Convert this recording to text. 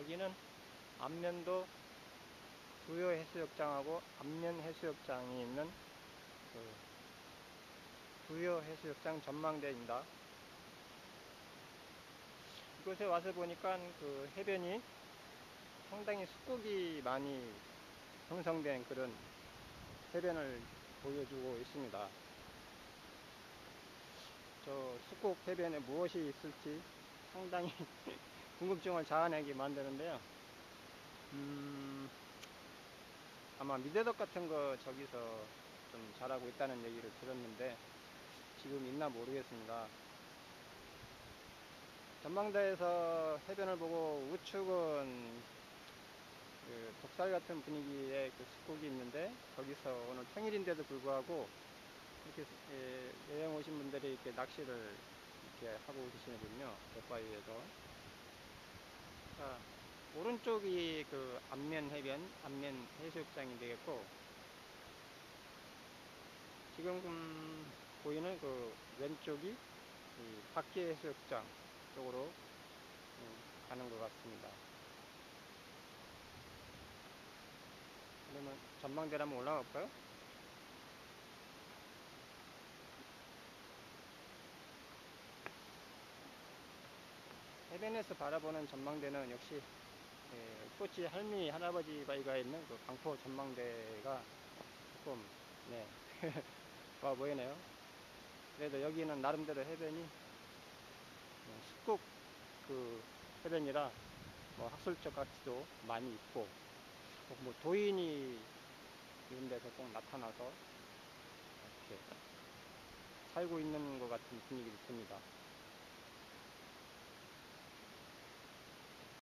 여기는 안면도 부여 해수욕장하고 안면 해수욕장이 있는 그 부여 해수욕장 전망대입니다. 이곳에 와서 보니까 그 해변이 상당히 숲국이 많이 형성된 그런 해변을 보여주고 있습니다. 저 숲국 해변에 무엇이 있을지 상당히 궁금증을 자아내게 만드는데요. 음, 아마 미대덕 같은 거 저기서 좀 잘하고 있다는 얘기를 들었는데 지금 있나 모르겠습니다. 전망대에서 해변을 보고 우측은 그 독살 같은 분위기의 그 숲국이 있는데 거기서 오늘 평일인데도 불구하고 이렇게 예, 여행 오신 분들이 이렇게 낚시를 이렇게 하고 계시는군요. 갯바위에서. 자, 오른쪽이 그 안면 해변, 안면 해수욕장이 되겠고, 지금 음, 보이는 그 왼쪽이 이 밖에 해수욕장 쪽으로 음, 가는 것 같습니다. 그러면 전망대를 한번 올라가 볼까요? 해변에서 바라보는 전망대는 역시 예, 꽃이 할머니 할아버지 바위가 있는 그 강포 전망대가 조금 네 좋아 보이네요. 그래도 여기는 나름대로 해변이 어, 숲국 그 해변이라 뭐 학술적 가치도 많이 있고 꼭뭐 도인이 이런 데서 꼭 나타나서 이렇게 살고 있는 것 같은 분위기도 듭니다.